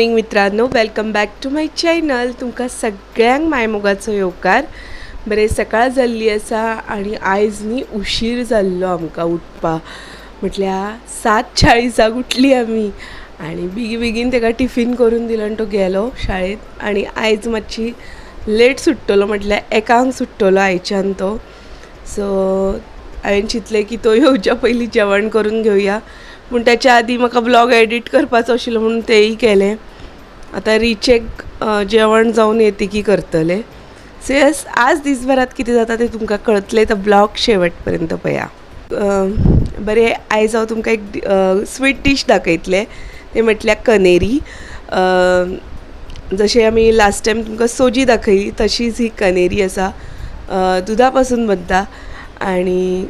Morning मित्रांनो. Welcome back to my channel तुमकां सगळ्यांक मायमोगाचो येवकार. बरें सकाळ जाल्ली आसा आनी आयज न्ही उशीर जाल्लो आमकां उठपा. म्हटल्यार सात चाळीसाक उठली आमी आनी बेगी बेगीन ताका टिफीन करून दिलो आनी तो गेलो शाळेंत. आनी आयज मातशी लेट सुट्टलो म्हटल्यार एकांक सुट्टलो आयच्यान तो. सो हांवें चिंतलें की तो येवच्या पयलीं जेवण करून घेवया पूण त्याच्या आदी म्हाका ब्लॉग एडीट करपाचो आशिल्लो म्हणून तेंय केलें. आतां रिचेक जेवण जावन येतकी करतलें. सो यस आज दिसभरात कितें जाता तें तुमकां कळतलें तर ब्लॉग शेवट पर्यंत पळया बरें आयज हांव तुमकां एक स्वीट डीश दाखयतलें. तें म्हटल्यार कनेरी. जशें आमी लास्ट टायम तुमकां सोजी दाखयली तशीच ही कनेरी आसा दुदा दुधा पासून बनता. आनी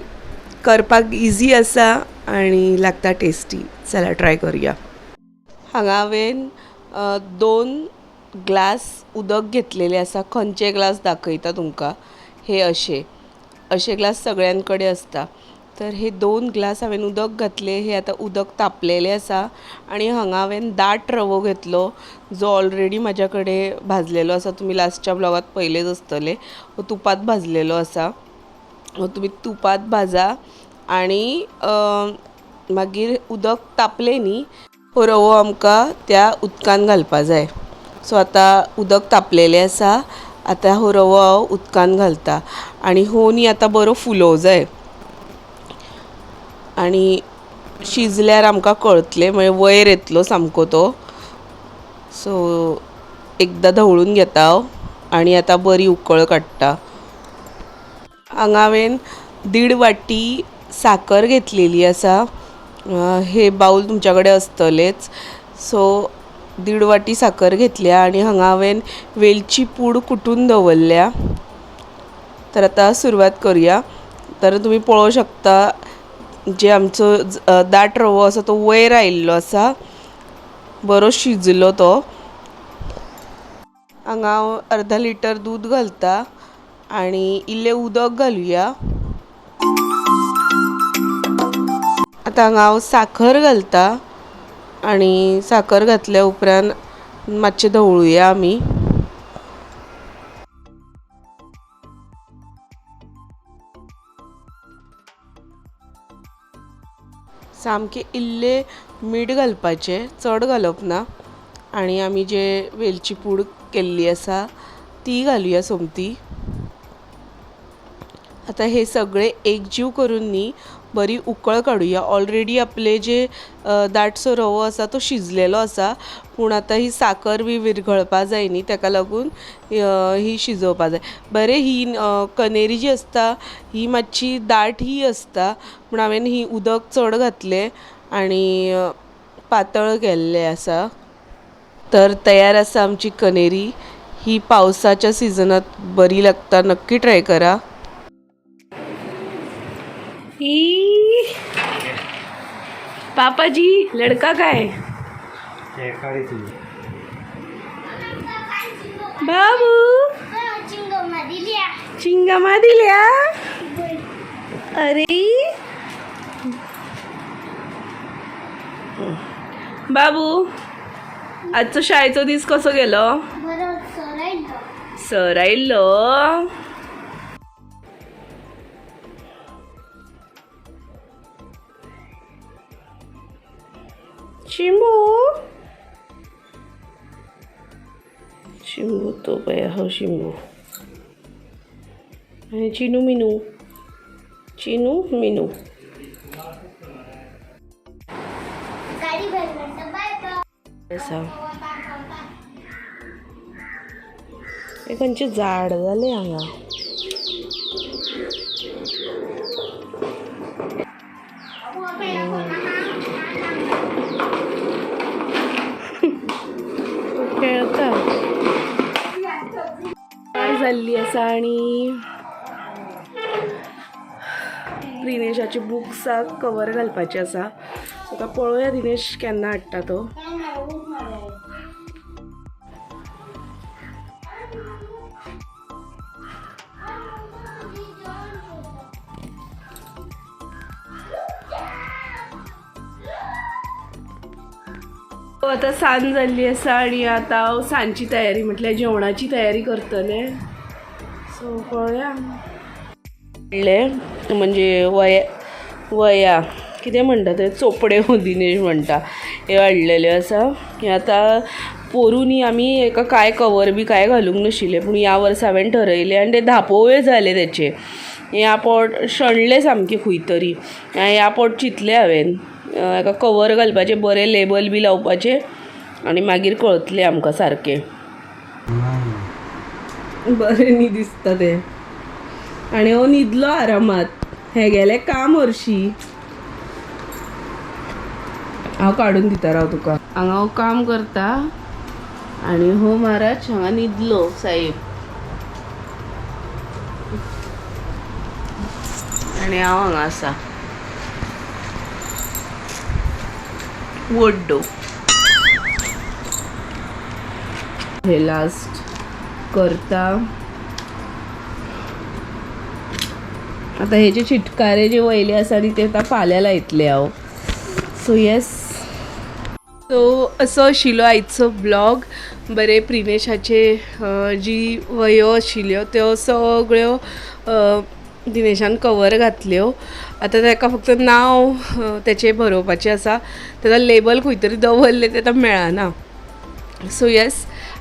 करपाक इजी आसा आनी लागता टेस्टी चला ट्राय करुया. हांगा हांवें दोन ग्लास उदक घेतलेले आसा खंयचे ग्लास दाखयता तुमकां. हे अशे. अशे ग्लास सगळ्यां कडेन आसता तर हे दोन ग्लास हांवें उदक घातले हे आतां उदक तापलेलें आसा आनी हांगा हांवें दाट रवो घेतलो जो ऑलरेडी म्हाज्या कडेन भाजलेलो आसा तुमी लास्टच्या ब्लॉगात पयलेच आसतले हो तुपात भाजलेलो आसा हो तुमी तुपात भाजा आनी मागीर उदक तापलें न्ही हो रवो आमकां त्या उदकान घालपा जाय. सो आतां उदक तापलेलें आसा आतां हो रवो हांव उदकान घालता. आनी हो न्ही आतां बरो फुलोव जाय. आनी शिजल्यार आमकां कळतलें म्हणजे वयर येतलो सामको तो. सो एकदां धवळून घेता हांव आनी आतां बरी उकळ काडटा. हांगा हांवें दीड वाटी साकर घेतलेली आसा. हे बाऊल तुमच्या कडेन आसतलेच सो दीड वाटी साकर घेतल्या आनी हांगा हांवें वेलची पूड कुटून दवरल्या? तर आतां सुरवात करुया. तर तुमी पळोवं शकता जे आमचो दाट रवो आसा तो वयर आयिल्लो आसा बरो शिजलो तो. हांगा हांव अर्धा लिटर दूद घालता आनी इल्लें उदक घालुया. आतां हांगा हांव साखर घालता आनी साखर घातल्या उपरांत मातशें धवळुया आमी सामकें इल्लें मीठ घालपाचें चड घालप ना. आनी आमी जे वेलची पूड केल्ली आसा ती घालुया सोमती. आतां हे सगळें एकजीव करून न्ही बरी उकळ काडुया ऑलरेडी आपले जे दाटसो रवो आसा तो शिजलेलो आसा पूण आतां ही साकर बी विरघळपा जाय न्ही ताका लागून ही शिजोवपा जाय. बरें ही कनेरी जी आसता ही मातशी दाट ही आसता पूण हांवें ही उदक चड घातलें आनी पातळ केल्लें आसा. तर तयार आसा आमची कनेरी. ही पावसाच्या सिजनांत बरी लागता नक्की ट्राय करा. ई पापा जी लड़का का है बाबू. चिंगामा दिल्या. अरे. बाबू आजचो शाळेचो दीस कसो गेलो? सर आयिल्लो शिंबू शिंबू तो बया हो शिंबू आणि चिनू मिनू चिनू मिनू असा हे खंयचे झाड जाले हांगा चालली जाल्ली आसा आनी दिनेशाची बुक्साक कवर घालपाचे आसा सो आतां पळोवया दिनेश केन्ना हाडटा तो. हो, आतां सांज जाल्ली आसा आनी आतां हांव सांजची तयारी म्हटल्यार जेवणाची तयारी करतले सो म्हणजे वया वया कितें म्हणटा ते? चोपडे हो दिनेश म्हणटा हे वाडलेले आसा हे आतां पोरूनी आमी एका कांय कवर बी कांय घालूंक नाशिल्ले पूण ह्या वर्सा हांवें ठरयलें आनी ते धापोवय जाले तेचे ह्या पोट शणले सामके खंय तरी ह्या पोट चिंतलें हांवें हेका कवर घालपाचे बरें लेबल बी लावपाचें आनी मागीर कळतलें आमकां सारकें बरें न्ही दिसता तें आनी हो न्हिदलो आरामात. हे गेले काम हरशी हांव काडून दिता राव तुका हांगा हांव काम करता. आनी हो महाराज हांगा न्हिदलो साहेब. आनी हांव हांगा आसा वड्डो. हे लास्ट करता. आता हे जे चिटकारे जे वयले आसा न्ही ते आतां फाल्यां येतले हांव सो येस सो असो आशिल्लो आयचो ब्लॉग बरे प्रिनेशाचे जी वयो आशिल्ल्यो त्यो सगळ्यो दिनेशान कवर घातल्यो. आतां ताका फक्त नांव अ, तेचें बरोवपाचें आसा. तेका लेबल खंय तरी दवरलें तें आतां मेळना. सो येस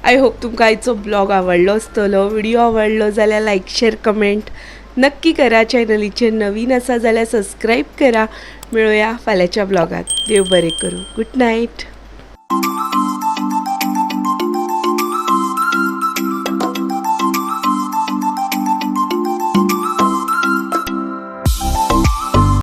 आय होप तुमकां आयचो ब्लॉग आवडलो आसतलो व्हिडिओ आवडलो जाल्यार लायक शेअर कमेंट नक्की करा चॅनलीचेर नवीन आसा जाल्यार सबस्क्राईब करा. मेळुया फाल्यांच्या ब्लॉगात देव बरें करूं. Good night